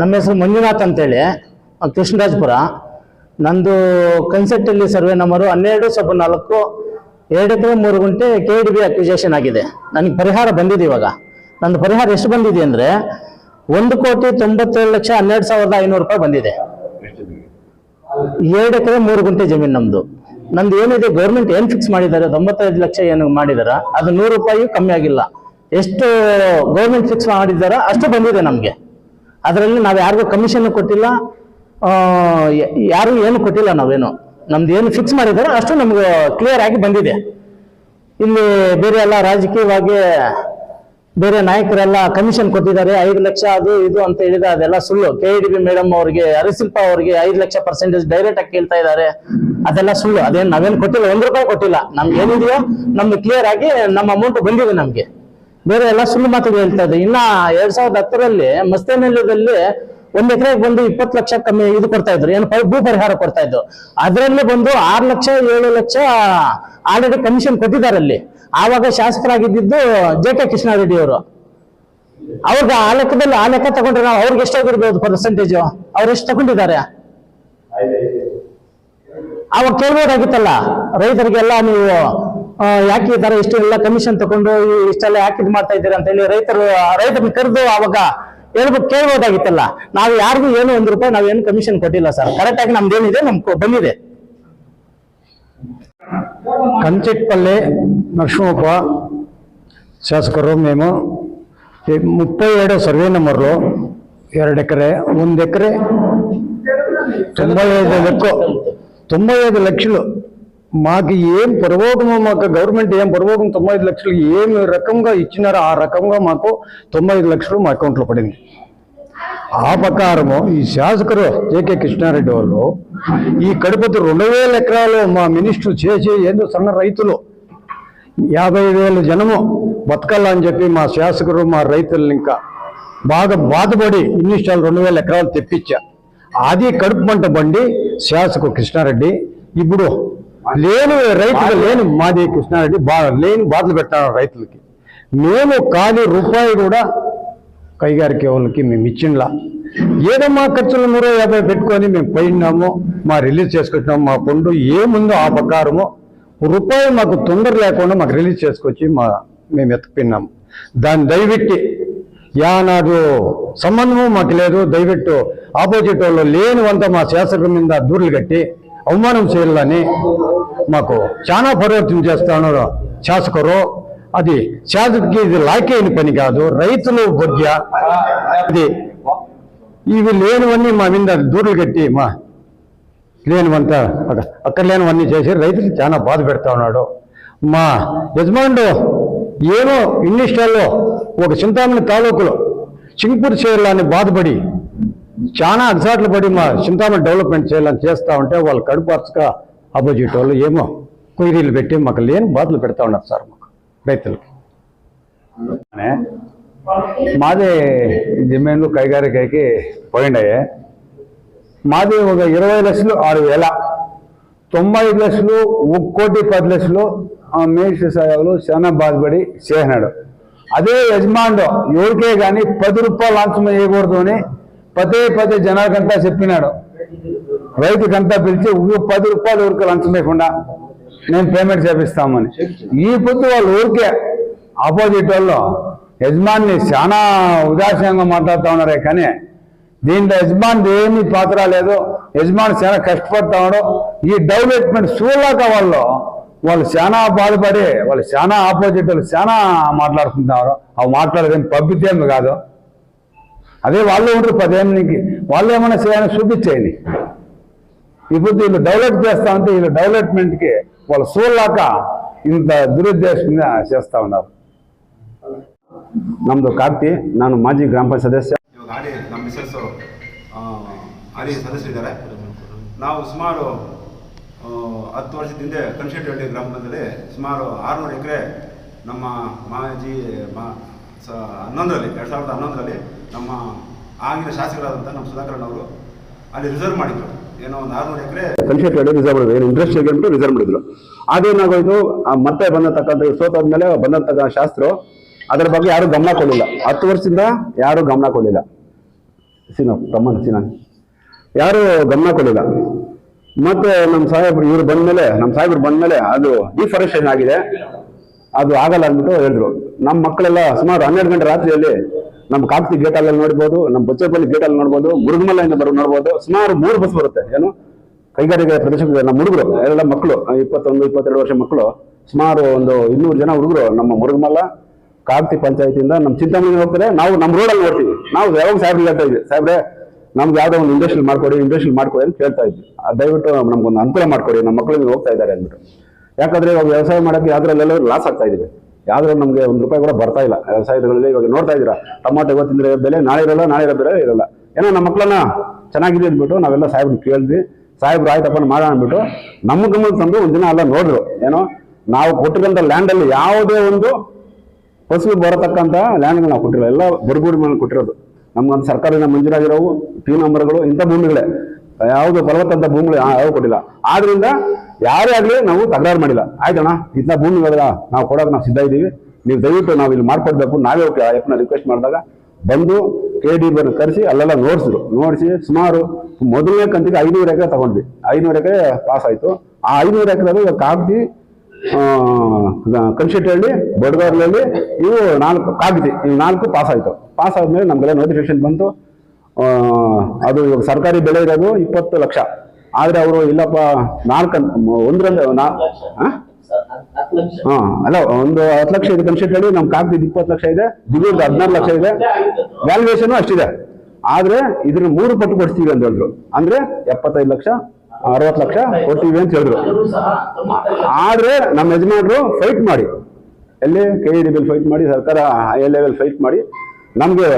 ನಮ್ಮ ಹೆಸರು ಮಂಜುನಾಥ್ ಅಂತೇಳಿ ಕೃಷ್ಣರಾಜಪುರ. ನಂದು ಕನ್ಸೆಪ್ಟಲ್ಲಿ ಸರ್ವೆ ನಂಬರು ಹನ್ನೆರಡು, ಸಬ್ ನಾಲ್ಕು, ಎರಡು ಎಕರೆ ಮೂರು ಗುಂಟೆ ಕೆ ಡಿ ಬಿ ಅಕ್ವಿಜೇಷನ್ ಆಗಿದೆ. ನನಗೆ ಪರಿಹಾರ ಬಂದಿದೆ ಇವಾಗ. ನಂದು ಪರಿಹಾರ ಎಷ್ಟು ಬಂದಿದೆ ಅಂದರೆ, ಒಂದು ಕೋಟಿ ತೊಂಬತ್ತೇಳು ಲಕ್ಷ ಹನ್ನೆರಡು ಸಾವಿರದ ಐನೂರು ರೂಪಾಯಿ ಬಂದಿದೆ. ಎರಡು ಎಕರೆ ಮೂರು ಗುಂಟೆ ಜಮೀನು ನಮ್ಮದು ನಂದು ಏನಿದೆ ಗೌರ್ಮೆಂಟ್ ಏನು ಫಿಕ್ಸ್ ಮಾಡಿದ್ದಾರೆ ತೊಂಬತ್ತೈದು ಲಕ್ಷ ಏನು ಮಾಡಿದಾರ, ಅದು ನೂರು ರೂಪಾಯಿ ಕಮ್ಮಿ ಆಗಿಲ್ಲ. ಎಷ್ಟು ಗೌರ್ಮೆಂಟ್ ಫಿಕ್ಸ್ ಮಾಡಿದಾರ ಅಷ್ಟು ಬಂದಿದೆ ನಮಗೆ. ಅದರಲ್ಲಿ ನಾವು ಯಾರಿಗೂ ಕಮಿಷನ್ ಕೊಟ್ಟಿಲ್ಲ ಯಾರು ಏನು ಕೊಟ್ಟಿಲ್ಲ ನಾವೇನು. ನಮ್ದು ಏನು ಫಿಕ್ಸ್ ಮಾಡಿದ್ದಾರೆ ಅಷ್ಟು ನಮ್ಗೆ ಕ್ಲಿಯರ್ ಆಗಿ ಬಂದಿದೆ. ಇಲ್ಲಿ ಬೇರೆ ಎಲ್ಲ ರಾಜಕೀಯವಾಗಿ ಬೇರೆ ನಾಯಕರೆಲ್ಲ ಕಮಿಷನ್ ಕೊಟ್ಟಿದ್ದಾರೆ, ಐದು ಲಕ್ಷ ಅದು ಇದು ಅಂತ ಹೇಳಿದ ಅದೆಲ್ಲ ಸುಳ್ಳು. ಕೆ ಡಿ ಬಿ ಮೇಡಮ್ ಅವರಿಗೆ ಹರಿಶಿಲ್ಪ ಅವರಿಗೆ ಐದು ಲಕ್ಷ ಪರ್ಸೆಂಟೇಜ್ ಡೈರೆಕ್ಟ್ ಆಗಿ ಕೇಳ್ತಾ ಇದ್ದಾರೆ. ಅದೆಲ್ಲ ಸುಳ್ಳು. ಅದೇನು ನಾವೇನು ಕೊಟ್ಟಿಲ್ಲ, ಒಂದು ರೂಪಾಯಿ ಕೊಟ್ಟಿಲ್ಲ. ನಮ್ಗೆ ಏನಿದೆಯೋ ನಮ್ಗೆ ಕ್ಲಿಯರ್ ಆಗಿ ನಮ್ಮ ಅಮೌಂಟ್ ಬಂದಿದೆ ನಮ್ಗೆ. ಬೇರೆ ಎಲ್ಲ ಸುಳ್ಳು ಮಾತುಗಳು ಹೇಳ್ತಾ ಇದೆ ಇನ್ನ ಎರಡ್ ಸಾವಿರದ ಹತ್ತರಲ್ಲಿ ಮಸ್ತೇನಲ್ಲಿದಲ್ಲಿ ಒಂದ್ ಎಕರೆಗೆ ಬಂದು ಇಪ್ಪತ್ತು ಲಕ್ಷ ಕಮ್ಮಿ ಇದು ಕೊಡ್ತಾ ಇದ್ರು. ಏನು ಭೂ ಪರಿಹಾರ ಕೊಡ್ತಾ ಇದ್ರು. ಅದರಲ್ಲಿ ಬಂದು ಆರು ಲಕ್ಷ ಏಳು ಲಕ್ಷ ಆಲ್ರೆಡಿ ಕಮಿಷನ್ ಕೊಟ್ಟಿದ್ದಾರೆ ಅಲ್ಲಿ. ಆವಾಗ ಶಾಸಕರಾಗಿದ್ದು ಜೆ ಕೆ ಕೃಷ್ಣಾರೆಡ್ಡಿ ಅವರು. ಅವ್ರಿಗೆ ಆ ಲೆಕ್ಕದಲ್ಲಿ ಆ ಲೆಕ್ಕ ತಗೊಂಡ್ರೆ ನಾವು ಅವ್ರಿಗೆ ಎಷ್ಟಾಗಿರ್ಬೋದು ಪರ್ಸೆಂಟೇಜ್ ಅವ್ರು ಎಷ್ಟು ತಗೊಂಡಿದ್ದಾರೆ? ಅವಾಗ ಕೇಳ್ಬೋದಾಗಿತ್ತಲ್ಲ? ರೈತರಿಗೆಲ್ಲ ನೀವು ಯಾಕೆ ಈ ತರ ಇಷ್ಟೆಲ್ಲ ಕಮಿಷನ್ ತಗೊಂಡು ಇಷ್ಟೆಲ್ಲ ಯಾಕೆ ಇದು ಮಾಡ್ತಾ ಇದ್ದೀರಾ ಅಂತ ಹೇಳಿ ರೈತರು ರೈತರನ್ನ ಕರೆದು ಅವಾಗ ಹೇಳ್ಬೇಕು ಕೇಳ್ಬೋದಾಗಿತ್ತಲ್ಲ. ನಾವು ಯಾರಿಗೂ ಏನು ಒಂದ್ ರೂಪಾಯಿ ನಾವೇನು ಕಮಿಷನ್ ಕೊಟ್ಟಿಲ್ಲ ಸರ್ ಕರೆಕ್ಟ್ ಆಗಿ ನಮ್ದು ಏನಿದೆ, ನಮ್ ಬಂದಿದೆ. ಕಂಚಿಟ್ಪಲ್ಲಿ ನರಸಿಂಹಪ್ಪ ಶಾಸಕರು, ಮೇಮು. ಮುಪ್ಪೈ ಎರಡು ಸರ್ವೆ నెంబర్లో ಎರಡು ಎಕರೆ, ಒಂದು ಎಕರೆ ತೊಂಬೈದು ಲಕ್ಷ ತೊಂಬೈದು తొంభై మాకు ఏం పురవోగము మాకు గవర్నమెంట్ ఏం పురవోగం తొంభై ఐదు లక్షలు ఏం రకంగా ఇచ్చినారో ఆ రకంగా మాకు తొంభై ఐదు లక్షలు మా అకౌంట్లో పడింది. ఆ ప్రకారము ఈ శాసకులు జేకే కృష్ణారెడ్డి వాళ్ళు ఈ కడుపుతో రెండు వేల ఎకరాలు మా మినిస్టర్ చేసి ఏందో సన్న రైతులు. యాభై వేల జనము బతకాలని చెప్పి మా శాసకులు మా రైతులను ఇంకా బాగా బాధపడి ఇన్నిష్టాలు రెండు వేల ఎకరాలు తెప్పించా. అది కడుపు మంట బండి శాసకు కృష్ణారెడ్డి. ఇప్పుడు లేని రైతులు లేని మాది కృష్ణారెడ్డి బాగా లేని బాధలు పెట్టారు రైతులకి. మేము ఖాళీ రూపాయి కూడా కైగారికే వాళ్ళకి మేము ఇచ్చిండ్లా. ఏదో మా ఖర్చులు నూరు యాభై పెట్టుకొని మేము పోయినాము మా రిలీజ్ చేసుకుంటున్నాము మా పండు ఏముందో ఆ ప్రకారము రూపాయి మాకు తొందర లేకుండా మాకు రిలీజ్ చేసుకొచ్చి మా మేము ఎత్తుకున్నాము దాన్ని దయపెట్టి యానాడు సంబంధము మాకు లేదు దయపెట్టు ఆపోజిట్ వాళ్ళు లేనివంతా మా శాసకుల మీద దూరులు కట్టి అవమానం చేయాలని మాకు చాలా పరివర్తన చేస్తాను శాసకరు అది శాసకుకి ఇది లాకేని పని కాదు రైతులు బొగ్గ ఇది ఇవి లేనివన్నీ మా మీద దూడలు కట్టి మా లేనివంతా అక్కడ లేనివన్నీ చేసి రైతులు చాలా బాధ పెడతా ఉన్నాడు. మా యజమానుడు ఏమో ఇన్నిష్టాల్లో ఒక చింతామణి తాలూకులో చింగపూర్ చేయాలని బాధపడి చాలా అగసాట్లు పడి మా చింతామణి డెవలప్మెంట్ చేయాలని చేస్తూ ఉంటే వాళ్ళు కడుపు అరచక అపోజిట్ వాళ్ళు ఏమో కుయిరీలు పెట్టి మాకు లేని బాధలు పెడతా ఉన్నారు సార్ మాకు రైతులకి. మాది జమీన్లు కైగారికైకి పోయిండయే మాది ఒక ఇరవై లక్షలు ఆరు వేల తొంభై ఐదు లక్షలు ఒక కోటి పది లక్షలు ఆ మేష సాయాలు చాలా బాధపడి చేసినాడు. అదే యజమానుడు ఎవరికే కానీ పది రూపాయలు లాంఛనం వేయకూడదు అని పదే పదే జనాలకంతా చెప్పినాడు. రైతుకంతా పిలిచి పది రూపాయలు ఊరికి లంచం లేకుండా నేను పేమెంట్ చేపిస్తామని. ఈ పొద్దు వాళ్ళు ఊరికే ఆపోజిట్ వాళ్ళు యజమాన్ని చాలా ఉదాసీనంగా మాట్లాడుతూ ఉన్నారే కానీ దీంట్లో యజమాని ఏమీ పాత్ర లేదు యజమాన్ చాలా కష్టపడతా ఉన్నాడు. ఈ డెవలప్మెంట్ చూడలేక వాళ్ళు వాళ్ళు చాలా బాధపడి వాళ్ళు చాలా ఆపోజిట్ వాళ్ళు చాలా మాట్లాడుకుంటున్నారు. అవి మాట్లాడేది పబ్బితేమి కాదు. అదే వాళ్ళు ఉండరు పదేమనికి వాళ్ళు ఏమైనా చేయాలని చూపించేయాలి ఇప్పుడు వీళ్ళు డెవలప్ చేస్తా ఉంటే వీళ్ళు డెవలప్మెంట్కి వాళ్ళ సోల్లాక ಇಂಥ ದುರುದ್ದೇಶದಿಂದ చేస్ತಾ ఉన్నారు ನಮ್ಮದು ಕಾರ್ತಿ, ನಾನು ಮಾಜಿ ಗ್ರಾಮ ಪಂಚಾಯತ್ ಸದಸ್ಯ. ಇವಾಗ ಆರಿ ನಮ್ಮ ಮಿಸಸ್ಸು ಆಡಿ ಸದಸ್ಯರಿದ್ದಾರೆ ನಾವು ಸುಮಾರು ಹತ್ತು ವರ್ಷದ ಹಿಂದೆ ಕನ್ಸಿಟ್ಯೂಟಿ ಗ್ರಾಮದಲ್ಲಿ ಸುಮಾರು ಆರುನೂರು ಎಕರೆ ನಮ್ಮ ಮಾಜಿ, ಮಾ ಸ, ಹನ್ನೊಂದರಲ್ಲಿ, ಎರಡು ಸಾವಿರದ ಹನ್ನೊಂದರಲ್ಲಿ ನಮ್ಮ ಆಗಿನ ಶಾಸಕರಾದಂಥ ನಮ್ಮ ಸುಧಾಕರಣ್ಣ ಅವರು ಅಲ್ಲಿ ರಿಸರ್ವ್ ಮಾಡಿದ್ರು. ಏನೋ ಒಂದು ಆರುನೂರು ಎಕರೆ ಹೇಳಿ ರಿಸರ್ವ್ ಮಾಡಿದ್ರು. ಏನು ಇಂಡಸ್ಟ್ರಿಗೆ ಅಂತ ರಿಸರ್ವ್ ಮಾಡಿದ್ರು. ಅದೇನಾಗೋಯ್ತು? ಆ ಮತ್ತೆ ಬಂದಂತಕ್ಕಂಥ ಸೋತಾದ್ಮೇಲೆ ಬಂದಂತ ಶಾಸ್ತ್ರ ಅದರ ಬಗ್ಗೆ ಯಾರು ಗಮನ ಕೊಡಲಿಲ್ಲ. ಹತ್ತು ವರ್ಷದಿಂದ ಯಾರು ಗಮನ ಕೊಡಲಿಲ್ಲ. ಸಿನಾ, ತಮ್ಮನ ಸೀನ. ಯಾರು ಗಮನ ಕೊಡಲಿಲ್ಲ. ಮತ್ತೆ ನಮ್ಮ ಸಾಹೇಬ್ರು ಇವ್ರು ಬಂದ್ಮೇಲೆ ನಮ್ಮ ಸಾಹೇಬ್ರು ಬಂದ್ಮೇಲೆ ಅದು ಡಿಫಾರೆಸ್ಟೇಷನ್ ಆಗಿದೆ. ಅದು ಆಗಲ್ಲ ಅಂದ್ಬಿಟ್ಟು ಹೇಳಿದ್ರು. ನಮ್ಮ ಮಕ್ಕಳೆಲ್ಲ ಸುಮಾರು ಹನ್ನೆರಡು ಗಂಟೆ ರಾತ್ರಿಯಲ್ಲಿ ನಮ್ಮ ಕಾಕ್ತಿ ಗೇಟಲ್ಲಿ ನೋಡ್ಬೋದು ನಮ್ಮ ಬಚ್ಚಪಲ್ಲಿ ಗೇಟಲ್ಲಿ ನೋಡ್ಬೋದು ಮುರುಗಮಲೆಯಿಂದ ಬರೋ, ನೋಡ್ಬೋದು. ಸುಮಾರು ಮೂರು ಬಸ್ ಬರುತ್ತೆ. ಏನು? ಕೈಗಾರಿಕೆ ಪ್ರದೇಶಕ್ಕೆ ನಮ್ಮ ಹುಡುಗರು, ಎಲ್ಲ ಮಕ್ಕಳು, ಇಪ್ಪತ್ತೊಂದು, ಇಪ್ಪತ್ತೆರಡು ವರ್ಷ ಮಕ್ಕಳು, ಸುಮಾರು ಒಂದು ಇನ್ನೂರು ಜನ ಹುಡುಗರು ನಮ್ಮ ಮುರುಗಮಲ್ಲ ಕಾಕ್ತಿ ಪಂಚಾಯತಿಯಿಂದ ನಮ್ಮ ಚಿಂತಾಮಣಿ ಹೋಗ್ತಾರೆ. ನಾವು ನಮ್ಮ ರೋಡಲ್ಲಿ ನೋಡ್ತೀವಿ. ನಾವು ಯಾವಾಗ ಸಾಹೇಬ್ರಿಗೆ ಹೇಳ್ತಾ ಇದ್ವಿ, ಸಾಹೇಬ್ರೆ, ನಮ್ಗೆ ಯಾವುದೋ ಒಂದು ಇಂಡಸ್ಟ್ರಿ ಮಾಡ್ಕೊಡಿ ಇಂಡಸ್ಟ್ರಿ ಮಾಡ್ಕೊಡಿ ಅಂತ ಕೇಳ್ತಾ ಇದ್ವಿ. ದಯವಿಟ್ಟು ನಮ್ಗೊಂದು ಅನುಕೂಲ ಮಾಡ್ಕೊಡಿ, ನಮ್ಮ ಮಕ್ಕಳಿಗೆ ಹೋಗ್ತಾ ಇದ್ದಾರೆ ಅಂದ್ಬಿಟ್ಟು. ಯಾಕಂದ್ರೆ ಇವಾಗ ವ್ಯವಸಾಯ ಮಾಡಕ್ಕೆ ಯಾವ್ದ್ರಲ್ಲೆಲ್ಲರೂ ಲಾಸ್ ಆಗ್ತಾ ಇದೀವಿ ಯಾವ್ದ್ರಲ್ಲಿ ನಮಗೆ ಒಂದು ರೂಪಾಯಿ ಕೂಡ ಬರ್ತಾ ಇಲ್ಲ. ವ್ಯವಸಾಯದಲ್ಲಿ ಇವಾಗ ನೋಡ್ತಾ ಇದ್ದೀರಾ, ಟೊಮಾಟೊ ಇವತ್ತಿನ ಬೆಲೆ ನಾಳೆ ಇರಲ್ಲ, ನಾಳೆ ಇರೋ ಬೆಲೆ ಇರಲ್ಲ. ಏನೋ ನಮ್ಮ ಮಕ್ಕಳನ್ನ ಚೆನ್ನಾಗಿದೆ ಅಂದ್ಬಿಟ್ಟು ನಾವೆಲ್ಲ ಸಾಹೇಬ್ರು ಕೇಳಿದ್ವಿ. ಸಾಹೇಬ್ರು ಆಯ್ತಪ್ಪ ಮಾಡೋಣ ಅಂದ್ಬಿಟ್ಟು ನಮ್ಮ ಗಮನ ತಂದು ಒಂದಿನ ಎಲ್ಲ ನೋಡಿದ್ರು. ಏನೋ ನಾವು ಕೊಟ್ಟಿರೋಂಥ ಲ್ಯಾಂಡಲ್ಲಿ ಯಾವುದೇ ಒಂದು ಫಸಲು ಬರತಕ್ಕಂಥ ಲ್ಯಾಂಡ್ಗಳು ನಾವು ಕೊಟ್ಟಿರೋ ಎಲ್ಲ ಬರ್ಬೂಡಿ ಮೇಲೆ ಕೊಟ್ಟಿರೋದು. ನಮ್ಗೊಂದು ಸರ್ಕಾರದಿಂದ ಮಂಜೂರಾಗಿರೋವು ಪಿ ನಂಬರ್ಗಳು ಇಂಥ ಭೂಮಿಗಳೇ. ಯಾವುದು ಫಲವತ್ತಂತ ಭೂಮಿಗಳು ಯಾವ ಕೊಟ್ಟಿಲ್ಲ. ಆದ್ರಿಂದ ಯಾರೇ ಆಗಲಿ ನಾವು ತಕರಾರು ಮಾಡಿಲ್ಲ. ಆಯ್ತಣ್ಣ ಭೂಮಿ ಭೂಮಿಗಳ ನಾವು ಕೊಡೋಕೆ ನಾವು ಸಿದ್ಧ ಇದ್ದೀವಿ. ನೀವು ದಯವಿಟ್ಟು ನಾವು ಇಲ್ಲಿ ಮಾಡ್ಕೊಡ್ಬೇಕು ನಾವೇ ಎಫ್ನ ರಿಕ್ವೆಸ್ಟ್ ಮಾಡಿದಾಗ ಬಂದು ಕೆ ಡಿ ಬರ್ ಕರೆಸಿ ಅಲ್ಲೆಲ್ಲ ನೋಡಿಸಿದ್ರು. ನೋಡಿಸಿ ಸುಮಾರು ಮೊದಲನೇ ಕಂತಿಗೆ ಐನೂರು ಎಕರೆ ತಗೊಂಡ್ವಿ. ಐನೂರು ಎಕರೆ ಪಾಸ್ ಆಯ್ತು. ಆ ಐನೂರು ಎಕರೆ ಕಾಗ್ದಿ ಕನ್ಸಿಟ್ಟಹಳ್ಳಿ ಬಡಗರ್ಲಲ್ಲಿ ಇವು ನಾಲ್ಕು, ಕಾಗ್ದಿ, ಇವು ನಾಲ್ಕು ಪಾಸ್ ಆಯ್ತು. ಪಾಸ್ ಆದ್ಮೇಲೆ ನಮ್ಗೆಲ್ಲ ನೋಟಿಫಿಕೇಶನ್ ಬಂತು. ಅದು ಇವಾಗ ಸರ್ಕಾರಿ ಬೆಲೆ ಇರೋದು ಇಪ್ಪತ್ತು ಲಕ್ಷ. ಆದರೆ ಅವರು ಇಲ್ಲಪ್ಪ ನಾಲ್ಕು ಒಂದರಲ್ಲಿ ನಾ ಹಾಂ? ಅಲ್ಲ ಒಂದು ಹತ್ತು ಲಕ್ಷ ಇದೆ ಕನ್ಸಿಟ್ಟಹಳ್ಳಿ ನಮ್ ಕಾಗ್ದಿದ್ ಇಪ್ಪತ್ತು ಲಕ್ಷ ಇದೆ ದಿಗೂರ್ದು ಹದಿನಾರು ಲಕ್ಷ ಇದೆ. ವ್ಯಾಲ್ಯೂಯೇಷನ್ ಅಷ್ಟಿದೆ. ಆದ್ರೆ ಇದ್ರ ಮೂರು ಪಟ್ಟು ಕೊಡ್ತೀವಿ ಅಂತ ಹೇಳಿದ್ರು. ಅಂದ್ರೆ ಎಪ್ಪತ್ತೈದು ಲಕ್ಷ ಅರವತ್ತು ಲಕ್ಷ ಕೊಡ್ತೀವಿ ಅಂತ ಹೇಳಿದ್ರು. ಆದ್ರೆ ನಮ್ಮ ಯಜಮಾನರು ಫೈಟ್ ಮಾಡಿ. ಎಲ್ಲಿ ಕೆ ಇ ಡಿ ಫೈಟ್ ಮಾಡಿ ಸರ್ಕಾರ ಹೈ ಲೆವೆಲ್ ಫೈಟ್ ಮಾಡಿ. ನಮ್ಗೆ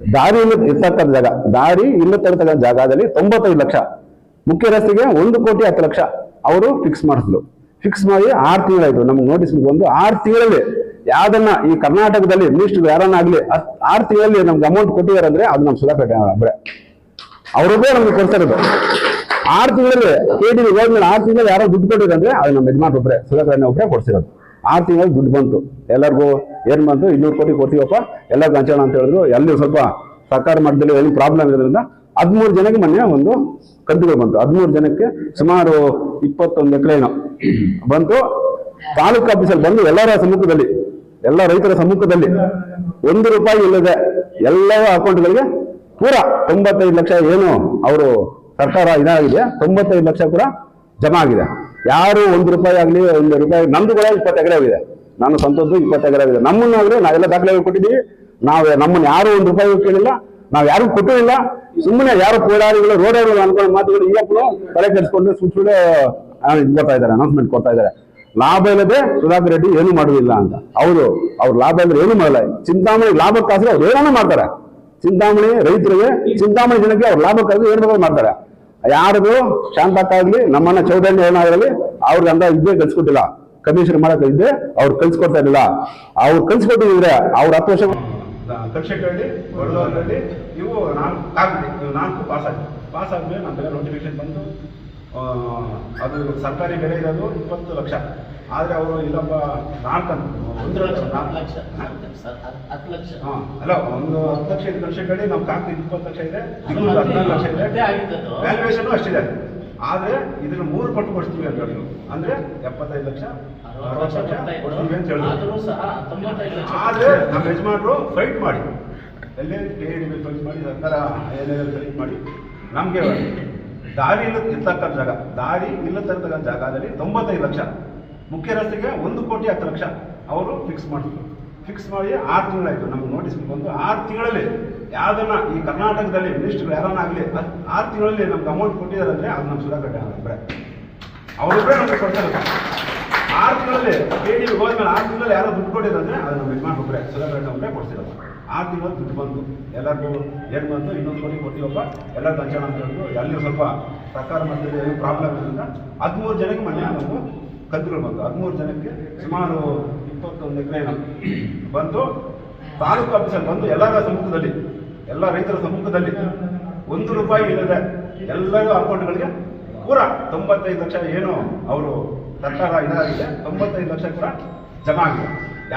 ದಾರಿ ಇರ್ತಕ್ಕಂಥ ಜಾಗ, ದಾರಿ ಇಲ್ಲ ತರತಕ್ಕಂಥ ಜಾಗದಲ್ಲಿ ತೊಂಬತ್ತೈದು ಲಕ್ಷ. ಮುಖ್ಯ ರಸ್ತೆಗೆ ಒಂದು ಕೋಟಿ ಹತ್ತು ಲಕ್ಷ. ಅವರು ಫಿಕ್ಸ್ ಮಾಡಿಸಿದ್ರು. ಫಿಕ್ಸ್ ಮಾಡಿ ಆರು ತಿಂಗಳಾಯ್ತು. ನಮ್ಗೆ ನೋಟಿಸ್ ಬಂದು ಆರು ತಿಂಗಳಲ್ಲಿ ಯಾವ್ದನ್ನ ಈ ಕರ್ನಾಟಕದಲ್ಲಿ ಮಿನಿಸ್ಟರ್ ಯಾರನ್ನಾಗ್ಲಿ ಆರು ತಿಂಗಳಲ್ಲಿ ನಮ್ಗೆ ಅಮೌಂಟ್ ಕೊಟ್ಟಿದ್ದಾರೆ ಅಂದ್ರೆ ಅದು ನಮ್ಮ ಸುಧಾಕರ್ ಒಬ್ಬರೇ ಅವರೊಬ್ಬರೇ ನಮ್ಗೆ ಕೊಡ್ತಾ ಇರೋದು ಆರು ತಿಂಗಳಲ್ಲಿ ಕೆ ಡಿ ಗೌರ್ಮೆಂಟ್ ಆರು ತಿಂಗಳಲ್ಲಿ ಯಾರೋ ದುಡ್ಡು ಅಂದ್ರೆ ಅದು ನಮ್ಮ ಯಜಮಾನ್ ಒಬ್ಬರೇ ಸುಧಾಕರ್ ಒಬ್ಬರೇ ಕೊಡ್ಸಿರೋದು. ಆರು ತಿಂಗಳು ದುಡ್ಡು ಬಂತು. ಎಲ್ಲರಿಗೂ ಏನು ಬಂತು? ಇನ್ನೂರು ಕೋಟಿ ಕೊಡ್ತೀವಪ್ಪ. ಎಲ್ಲರಿಗೂ ಹಂಚೋಣ ಅಂತ ಹೇಳಿದ್ರು. ಎಲ್ಲಿ ಸ್ವಲ್ಪ ಸರ್ಕಾರ ಮಟ್ಟದಲ್ಲಿ ಏನು ಪ್ರಾಬ್ಲಮ್ ಇರೋದ್ರಿಂದ ಹದಿಮೂರು ಜನಕ್ಕೆ ಮೊನ್ನೆ ಒಂದು ಕಂತುಗಳು ಬಂತು. ಹದಿಮೂರು ಜನಕ್ಕೆ ಸುಮಾರು ಇಪ್ಪತ್ತೊಂದು ಎಕರೆ ಏನೋ ಬಂತು. ತಾಲೂಕು ಆಫೀಸಲ್ಲಿ ಬಂದು ಎಲ್ಲರ ಸಮ್ಮುಖದಲ್ಲಿ, ಎಲ್ಲ ರೈತರ ಸಮ್ಮುಖದಲ್ಲಿ ಒಂದು ರೂಪಾಯಿ ಇಲ್ಲದೆ ಎಲ್ಲ ಅಕೌಂಟ್ಗಳಿಗೆ ಪೂರ ತೊಂಬತ್ತೈದು ಲಕ್ಷ ಏನು ಅವರು ಸರ್ಕಾರ ಇದಾಗಿದೆ. ತೊಂಬತ್ತೈದು ಲಕ್ಷ ಕೂಡ ಜಮಾ ಆಗಿದೆ. ಯಾರು ಒಂದು ರೂಪಾಯಿ ಆಗಲಿ, ಒಂದು ರೂಪಾಯಿ ನಮ್ದು ಕೂಡ ಇಪ್ಪತ್ತು ಎಕರೆ ಆಗಿದೆ. ನಾನು ಸ್ವಂತದ್ದು ಇಪ್ಪತ್ತು ಎಕರೆ ಆಗಿದೆ. ನಮ್ಮನ್ನಾದ್ರೆ ನಾವೆಲ್ಲ ದಾಖಲೆ ಕೊಟ್ಟಿದ್ದೀವಿ. ನಾವು ನಮ್ಮನ್ನ ಯಾರು ಒಂದು ರೂಪಾಯಿ ಕೇಳಿಲ್ಲ. ನಾವು ಯಾರು ಕೊಟ್ಟಿಲ್ಲ. ಸುಮ್ಮನೆ ಯಾರು ಪೋಡಾರಿಗಳು ರೋಡಗಳು ಅನ್ಕೊಂಡು ಮಾತುಗಳು ಈಗಪ್ಪನು ತಲೆ ಕೆಡಿಸ್ಕೊಂಡು ಸುಳ್ಳು ಕೊಡ್ತಾ ಇದ್ದಾರೆ ಅನೌನ್ಸ್ಮೆಂಟ್ ಕೊಡ್ತಾ ಇದ್ದಾರೆ. ಲಾಭ ಇಲ್ಲದೆ ಸುಧಾಕರ್ ರೆಡ್ಡಿ ಏನು ಮಾಡುವುದಿಲ್ಲ ಅಂತ. ಅವರು ಅವ್ರ ಲಾಭ ಇಲ್ಲದೆ ಏನು ಮಾಡಲ್ಲ. ಚಿಂತಾಮಣಿ ಲಾಭಕ್ಕಾದ್ರೆ ಅವ್ರು ಏನೋ ಮಾಡ್ತಾರೆ. ಚಿಂತಾಮಣಿ ರೈತರಿಗೆ, ಚಿಂತಾಮಣಿ ಜನಕ್ಕೆ ಅವ್ರ ಲಾಭಕ್ಕಾಗಿ ಏನು ಬೇಕಾದ್ರೂ ಮಾಡ್ತಾರೆ ಶಾಂತಕ್ಕ ಆಗ್ಲಿ ನಮ್ಮನ್ನ ಚೌಡಣ್ಣ ಏನಾಗಲಿ ಅವ್ರಿಗೆ ಅಂತ ಇದ್ದೇ ಕಲ್ಸ್ಕೊಟ್ಟಿಲ್ಲ. ಕಮಿಷನ್ ಮಾಡಕ್ ಇದ್ದೆ ಅವ್ರು ಕಲ್ಸ್ಕೊಡ್ತಾ ಇರಲಿಲ್ಲ. ಅವ್ರು ಕಲ್ಸ್ಕೊಟ್ಟಿದ್ರೆ ಅವ್ರ ಹತ್ತು ವರ್ಷ ಕಕ್ಷೆಗಳಲ್ಲಿ ಬಡದವರಲ್ಲಿ ಇವು ನಾಲ್ಕು ನಾಲ್ಕು ಪಾಸ್ ಆಗಿದೆ ಪಾಸ್ ಆದ್ಮೇಲೆ ನಮ್ಮೆಲ್ಲ ನೋಟಿಫಿಕೇಶನ್ ಬಂದು ಅದು ಸರ್ಕಾರಿ ಬೆಲೆ ಇರೋದು ಇಪ್ಪತ್ತು ಲಕ್ಷ. ಆದ್ರೆ ಅವರು ಇಲ್ಲಪ್ಪ ನಾಲ್ಕು ಅಂತ. ಒಂದು ಲಕ್ಷ ನಾಲ್ಕು ಹತ್ತು ಲಕ್ಷ. ಹಾ, ಅಲ್ಲ ಒಂದು ಹತ್ತು ಲಕ್ಷ ಐದು ಲಕ್ಷ ಕಡೆ ನಮ್ಮ ಕಾಗ್ದ ಇಪ್ಪತ್ತು ಲಕ್ಷ ಇದೆ ಹದಿನಾರು ಲಕ್ಷ ಇದೆ. ವ್ಯಾಲ್ಯೂಯೇಷನ್ ಅಷ್ಟಿದೆ. ಆದ್ರೆ ಇದನ್ನ ಮೂರು ಪಟ್ಟು ಕೊಡ್ತೀವಿ ಅಂತ ಹೇಳಿದ್ರು. ಅಂದ್ರೆ ಎಪ್ಪತ್ತೈದು ಲಕ್ಷ ಅರವತ್ತು ಲಕ್ಷ ಕೊಡ್ತೀವಿ ಅಂತ ಹೇಳಿದ್ರು. ಆದರೂ ಲಕ್ಷ. ನಮ್ಮ ಯಜಮಾನರು ಫೈಟ್ ಮಾಡಿ. ಎಲ್ಲೇ ಕೆ ಡಿ ಫೈಟ್ ಮಾಡಿ ಸರ್ಕಾರ ಏನೇನು ಫೈಟ್ ಮಾಡಿ. ನಮಗೆ ದಾರಿ ಇಲ್ಲ ಇರ್ತಕ್ಕಂಥ ಜಾಗ. ದಾರಿ ಇಲ್ಲತಕ್ಕಂಥ ಜಾಗದಲ್ಲಿ ತೊಂಬತ್ತೈದು ಲಕ್ಷ. ಮುಖ್ಯ ರಸ್ತೆಗೆ ಒಂದು ಕೋಟಿ ಹತ್ತು ಲಕ್ಷ ಅವರು ಫಿಕ್ಸ್ ಮಾಡಿದ್ರು. ಫಿಕ್ಸ್ ಮಾಡಿ ಆರು ತಿಂಗಳಾಯ್ತು ನಮ್ಗೆ ನೋಟಿಸ್ ಬಂದು ಆರು ತಿಂಗಳಲ್ಲಿ ಯಾವ್ದನ್ನ ಈ ಕರ್ನಾಟಕದಲ್ಲಿ ಮಿನಿಸ್ಟರ್ ಯಾರನ್ನ ಆಗಲಿ ಆರು ತಿಂಗಳಲ್ಲಿ ನಮ್ಗೆ ಅಮೌಂಟ್ ಕೊಟ್ಟಿದ್ದಾರೆ ಅಂದ್ರೆ ಅದು ನಮ್ಮ ಸುಧಾಕರ್ ಅವರೊಬ್ಬರೇ ಅವರೊಬ್ಬರೇ ನಮ್ಗೆ ಕೊಡ್ತಾರೆ. ಆರು ತಿಂಗಳಲ್ಲಿ ಕೆ ಡಿ ಹೋದ್ಮೇಲೆ ಆರು ತಿಂಗಳಲ್ಲಿ ಯಾರೋ ದುಡ್ಡು ಕೊಟ್ಟಿರಂದ್ರೆ ಅದು ನಮ್ಮ ಯಜಮಾನ್ ಒಬ್ಬರೇ ಸುಧಾಕರ್ ಒಬ್ಬರೇ ಕೊಡ್ಸಿರೋದು. ಆರು ತಿಂಗಳು ದುಡ್ಡು ಬಂತು. ಎಲ್ಲರಿಗೂ ಏನು ಬಂತು? ಇನ್ನೊಂದು ಕೋಟಿ ಕೊಟ್ಟಿವಪ್ಪ. ಎಲ್ಲ ಹಂಚೋಣ ಅಂತ ಹೇಳಿದ್ರು. ಎಲ್ಲಿ ಸ್ವಲ್ಪ ಸರ್ಕಾರ ಮಟ್ಟದಲ್ಲಿ ಪ್ರಾಬ್ಲಮ್ ಇರೋದ್ರಿಂದ ಹದಿಮೂರು ಜನಕ್ಕೆ ಮನೆ ಒಂದು ಕಂತುಗಳು ಬಂತು. ಹದಿಮೂರು ಜನಕ್ಕೆ ಸುಮಾರು ಇಪ್ಪತ್ತೊಂದು ಎಕರೆ ಬಂತು. ತಾಲೂಕು ಆಫೀಸಲ್ಲಿ ಬಂದು ಎಲ್ಲರ ಸಮ್ಮುಖದಲ್ಲಿ, ಎಲ್ಲ ರೈತರ ಸಮ್ಮುಖದಲ್ಲಿ ಒಂದು ರೂಪಾಯಿ ಇಲ್ಲದೆ ಎಲ್ಲರೂ ಅಕೌಂಟ್ಗಳಿಗೆ ಪೂರ ತೊಂಬತ್ತೈದು ಲಕ್ಷ ಏನು ಅವರು ಸರ್ಕಾರ ಇದಾಗಿದೆ, ತೊಂಬತ್ತೈದು ಲಕ್ಷ ಕೂಡ ಜಮಾ ಆಗಿದೆ.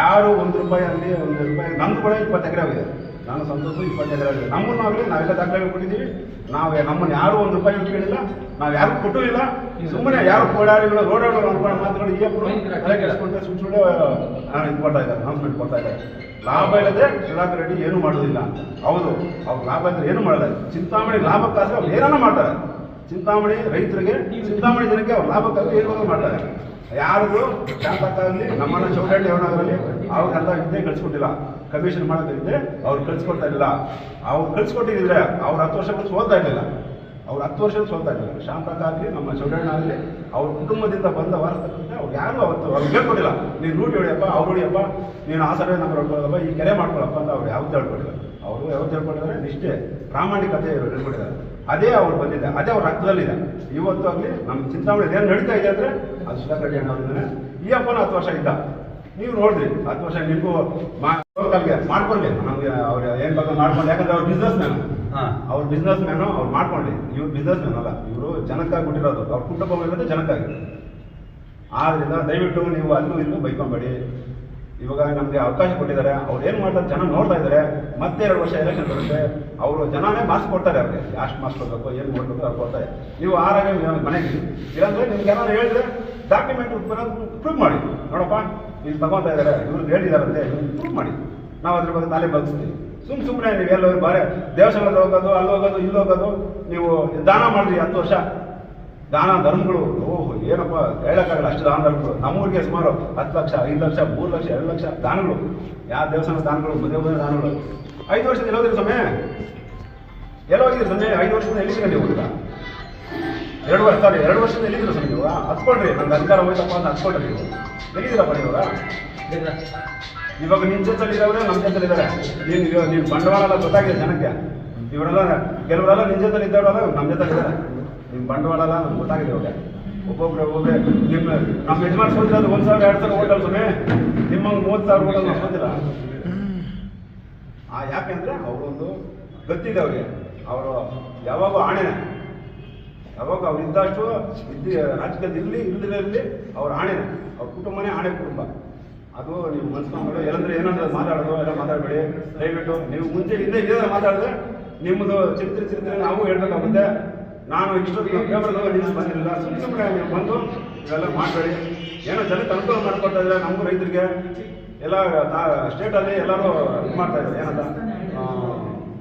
ಯಾರು ಒಂದು ರೂಪಾಯಿ ಅಲ್ಲಿ, ಒಂದು ರೂಪಾಯಿ ನಮ್ದು ಕೂಡ ಇಪ್ಪತ್ತು ಎಕರೆ ಆಗಿದೆ. ನಾನು ಸಂತೋಷ ಇಪ್ಪತ್ತು ಎಕರೆ ನಮ್ಮನ್ನು ನಾವೇ ನಾವೆಲ್ಲ ದಾಖಲೆ ಕೊಟ್ಟಿದ್ದೀವಿ ನಾವು ನಮ್ಮನ್ನು ಯಾರು ಒಂದು ರೂಪಾಯಿ ಕೇಳಿಲ್ಲ. ನಾವು ಯಾರು ಕೊಟ್ಟೂ ಇಲ್ಲ. ಸುಮ್ಮನೆ ಯಾರು ಓಡಾಡಿಗಳು ರೋಡಾಡಿಗಳು ಅನ್ಕೊಂಡು ಮಾತುಗಳು ಈಗ ತಲೆ ಕೆಡಿಸ್ಕೊಂಡ್ರೆ ಸುಳ್ಳು ಸುಳ್ಳು ನಾನು ಇದು ಕೊಡ್ತಾ ಇದ್ದಾರೆ ಅನೌನ್ಸ್ಮೆಂಟ್ ಕೊಡ್ತಾ ಇದ್ದಾರೆ. ಲಾಭ ಇಲ್ಲದೆ ಸುಧಾಕರ್ ರೆಡ್ಡಿ ಏನೂ ಮಾಡೋದಿಲ್ಲ ಹೌದು ಅವ್ರು ಲಾಭ ಇದ್ರೆ ಏನು ಮಾಡಲ್ಲ. ಚಿಂತಾಮಣಿ ಲಾಭಕ್ಕಾದ್ರೆ ಅವ್ರು ಏನಾನ ಮಾಡ್ತಾರೆ. ಚಿಂತಾಮಣಿ ರೈತರಿಗೆ ಚಿಂತಾಮಣಿ ಜನಕ್ಕೆ ಅವ್ರು ಲಾಭಕ್ಕಾಗಿ ಏನು ಮಾಡ್ತಾರೆ. ಯಾರಿಗೂ ಶಾಸಕಾಗಲಿ ನಮ್ಮನ್ನ ಚೌಡಳ್ಳಿ ಅವನಾಗಲಿ ಅವ್ರಿಗೆಲ್ಲ ವಿದ್ಯೆ ಕಳ್ಸಿಕೊಟ್ಟಿಲ್ಲ. ಕಮಿಷನ್ ಮಾಡೋದ್ರಿಂದ ಅವ್ರು ಕಳ್ಸಿಕೊಡ್ತಾ ಇಲ್ಲ ಅವ್ರು ಕಳ್ಸಿಕೊಟ್ಟಿದ್ರೆ ಅವ್ರು ಹತ್ತು ವರ್ಷಗಳು ಸೋಲ್ತಾ ಇರಲಿಲ್ಲ. ಅವ್ರು ಹತ್ತು ವರ್ಷ ಸೋಲ್ತಾ ಇರಲಿಲ್ಲ. ಶಾಂತಕ್ಕಾಗಲಿ ನಮ್ಮ ಚೌಡಣ್ಣ ಆಗಲಿ ಅವ್ರ ಕುಟುಂಬದಿಂದ ಬಂದ ವಾರಸ್ತಕ್ಕಂತೆ ಅವ್ರು ಯಾರು ಅವತ್ತು ಅವ್ರು ಹೇಳ್ಕೊಟ್ಟಿಲ್ಲ. ನೀನು ರೂಢಿ ಹೇಳಿಯಪ್ಪ ಅವ್ರು ಹೊಡಿಯಪ್ಪ ನೀನು ಆ ಸರ್ವೆ ನಂಬರ್ ಹೊಡ್ಕೊಳ್ಳಪ್ಪ ಈ ಕೆರೆ ಮಾಡ್ಕೊಳಪ್ಪ ಅಂತ ಅವ್ರು ಯಾವ್ದು ಹೇಳ್ಕೊಟ್ಟಿಲ್ಲ. ಅವರು ಯಾವ್ದು ಹೇಳ್ಕೊಟ್ಟಿದ್ದಾರೆ, ನಿಷ್ಠೆ, ಪ್ರಾಮಾಣಿಕತೆ ಹೇಳ್ಕೊಟ್ಟಿದ್ದಾರೆ. ಅದೇ ಅವ್ರು ಬಂದಿದೆ, ಅದೇ ಅವ್ರ ರಕ್ತದಲ್ಲಿದೆ ಇವತ್ತು ಆಗಲಿ ನಮ್ಮ ಚಿಂತಾಮಣಿ ಏನು ನಡೀತಾ ಇದೆ ಅಂದರೆ ಅದು ಸುಧಾಕರ್ ರೆಡ್ಡಿ ಅಣ್ಣ ಅವ್ರಿದ್ದಾನೆ ಈ ಅಪ್ಪನ ಹತ್ತು ವರ್ಷ ಇದ್ದ. ನೀವು ನೋಡ್ರಿ ಹತ್ತು ವರ್ಷ ನಿಮಗೂ ಲೋಕಲ್ಗೆ ಮಾಡ್ಕೊಳ್ಳಿ. ನಮ್ಗೆ ಅವ್ರು ಏನು ಬಗ್ಗೆ ಮಾಡ್ಕೊಂಡು ಯಾಕಂದ್ರೆ ಅವ್ರ ಬಿಸ್ನೆಸ್ ಮ್ಯಾನ್ ಅವ್ರ ಬಿಸ್ನೆಸ್ ಮ್ಯಾನು ಅವ್ರು ಮಾಡ್ಕೊಳ್ಳಿ. ಇವ್ರು ಬಿಸ್ನೆಸ್ ಮ್ಯಾನ್ ಅಲ್ಲ ಇವರು ಜನಕ್ಕಾಗಿ ಕೊಟ್ಟಿರೋದು. ಅವ್ರ ಕುಟುಂಬ ಇರೋದು ಜನಕ್ಕಾಗಿ. ಆದ್ರಿಂದ ದಯವಿಟ್ಟು ನೀವು ಅಲ್ಲೂ ಇಲ್ಲೂ ಬೈಕೊಂಬೇಡಿ. ಇವಾಗ ನಮಗೆ ಅವಕಾಶ ಕೊಟ್ಟಿದ್ದಾರೆ. ಅವ್ರು ಏನು ಮಾಡ್ತಾರೆ ಜನ ನೋಡ್ತಾ ಇದ್ದಾರೆ. ಮತ್ತೆ ಎರಡು ವರ್ಷ ಎಲೆಕ್ಷನ್ ಬರುತ್ತೆ. ಅವರು ಜನನೇ ಮಾಸ್ಕ್ ಕೊಡ್ತಾರೆ ಅವ್ರಿಗೆ. ಲಾಸ್ಟ್ ಮಾರ್ಕ್ಸ್ ಕೊಡಬೇಕು ಏನು ಮಾಡಬೇಕು ಅವ್ರು ಕೊಡ್ತಾರೆ. ನೀವು ಆರಾಗ ಮನೆಗೆ ಇಲ್ಲಾಂದ್ರೆ ನಿಮ್ಗೆ ಏನಾದ್ರು ಹೇಳಿದ್ರೆ ಡಾಕ್ಯುಮೆಂಟ್ ಪ್ರೂವ್ ಮಾಡಿ. ನೋಡಪ್ಪ. ಇಲ್ಲಿ ತಗೊಳ್ತಾ ಇದ್ದಾರೆ ಇವ್ರು ಹೇಳಿದಾರಂತೆ ಪ್ರೂವ್ ಮಾಡಿ. ನಾವು ಅದ್ರ ಬಗ್ಗೆ ತಲೆ ಬಗ್ಸ್ತೀವಿ ಸುಮ್ ಸುಮ್ಮನೆ ನೀವು ಎಲ್ಲೋ ಬಾರೆ ದೇವಸ್ಥಾನದಲ್ಲಿ ಹೋಗೋದು, ಅಲ್ಲಿ ಹೋಗೋದು, ಇಲ್ಲಿ ಹೋಗೋದು, ನೀವು ದಾನ ಮಾಡಿರಿ ಹತ್ತು ವರ್ಷ. ದಾನ ಧರ್ಮಗಳು, ಓಹೋ, ಏನಪ್ಪ, ಹೇಳೋಕ್ಕಾಗಲ್ಲ ಅಷ್ಟು ದಾನ ಧರ್ಮಗಳು. ನಮ್ಮೂರಿಗೆ ಸುಮಾರು ಹತ್ತು ಲಕ್ಷ, ಐದು ಲಕ್ಷ, ಮೂರು ಲಕ್ಷ, ಎರಡು ಲಕ್ಷ ದಾನಗಳು. ಯಾವ ದೇವಸ್ಥಾನ ದಾನಗಳು ಮದುವೆ ಮದುವೆ ದಾನಗಳು. ಐದು ವರ್ಷದ ಎಲ್ಲೋದ್ರಿ ಸಮಯ ಎಲ್ಲೋ ಹೋಗಿದ್ರಿ ಸಮಯ ಐದು ವರ್ಷದಿಂದ ಎಲ್ಲಿಗೆ ನೀವು ಎರಡು ವರ್ಷ ಸಾರಿ ಎರಡು ವರ್ಷದಿಂದ ಎಲ್ಲಿದ್ರು ಸರ್ ನೀವು? ಹತ್ಕೊಳ್ರಿ, ನಂಗೆ ಅಧಿಕಾರ ಹೋಯ್ತಪ್ಪ ಅಂತ ಹತ್ಕೊಳ್ರಿ ನೀವು. ಎಲ್ಲಿದ್ದೀರಪ್ಪ ನೀವು ಇವಾಗ ನಿಮ್ಮ ಜೊತೆಲಿ ನಮ್ಮ ಜೊತೆಲಿ ಇದ್ದಾರೆ ನೀನು ನೀನು ಬಂಡವಾಳ ಎಲ್ಲ ಗೊತ್ತಾಗಿದೆ ಜನಕ್ಕೆ. ಇವರೆಲ್ಲ, ಕೆಲವರೆಲ್ಲ ನಿಮ್ಮ ಜೊತೆಲಿ ಇದ್ದವರೆಲ್ಲ ನಮ್ಮ ಜೊತೆ ಇದ್ದಾರೆ ನಿಮ್ಮ ಬಂಡವಾಳ ಎಲ್ಲ ನಮ್ಗೆ ಗೊತ್ತಾಗಿದೆ ಇವಾಗ. ಒಬ್ಬೊಬ್ರು ಒಬ್ಬೊಬ್ಬರೇ ನಿಮ್ಮ ನಮ್ಮ ಯಜಮಾನ್ ಅದು ಒಂದು ಸಾವಿರ, ಎರಡು ಸಾವಿರ ಹೋಟೆಲ್ ಸುಮ್ಮನೆ ನಿಮ್ಮ ಮೂವತ್ತು ಸಾವಿರ ಹೋಟೆಲ್ ನಾವು ಸೋತಿಲ್ಲ. ಆ ಯಾಕೆಂದ್ರೆ ಅವರೊಂದು ಗೊತ್ತಿದೆ ಅವ್ರಿಗೆ. ಅವರು ಯಾವಾಗೂ ಆಣೆನೆ. ಯಾವಾಗ ಅವ್ರು ಇದ್ದಷ್ಟು ಇದ್ದು ರಾಜಕೀಯದಲ್ಲಿ ಇರಲಿ ಇಲ್ಲದೇ ಇರಲಿ, ಅವ್ರ ಆಣೆನ ಅವ್ರ ಕುಟುಂಬನೇ ಆಣೆ ಕುಟುಂಬ. ಅದು ನೀವು ಮನ್ಸ್ಕೊಂಡು ಏನಂದ್ರೆ ಏನಂದ್ರೆ ಮಾತಾಡೋದು, ಎಲ್ಲ ಮಾತಾಡಬೇಡಿ. ದಯವಿಟ್ಟು ನೀವು ಮುಂಚೆ ಹಿಂದೆ ಇದ್ರೆ ಮಾತಾಡಿದ್ರೆ ನಿಮ್ಮದು ಚಿತ್ರ ಚಿತ್ರ ನಾವು ಹೇಳ್ಬೇಕಾಗುತ್ತೆ. ನಾನು ಇಷ್ಟೊತ್ತು ಪೇಪರ್ಗಳು ನ್ಯೂಸ್ ಬಂದಿರಲಿಲ್ಲ. ಸುಮ್ಮನೆ ಸುಮ್ಮನೆ ನೀವು ಬಂದು ಇವೆಲ್ಲ ಮಾಡಬೇಡಿ. ಏನೋ ಜನ ಅನುಕೂಲ ಮಾಡ್ಕೊಳ್ತಾ ಇದ್ರೆ ನಮಗೂ ರೈತರಿಗೆ. ಎಲ್ಲ ಸ್ಟೇಟಲ್ಲಿ ಎಲ್ಲರೂ ಇದು ಮಾಡ್ತಾ ಇದ್ದಾರೆ. ಏನಂತ?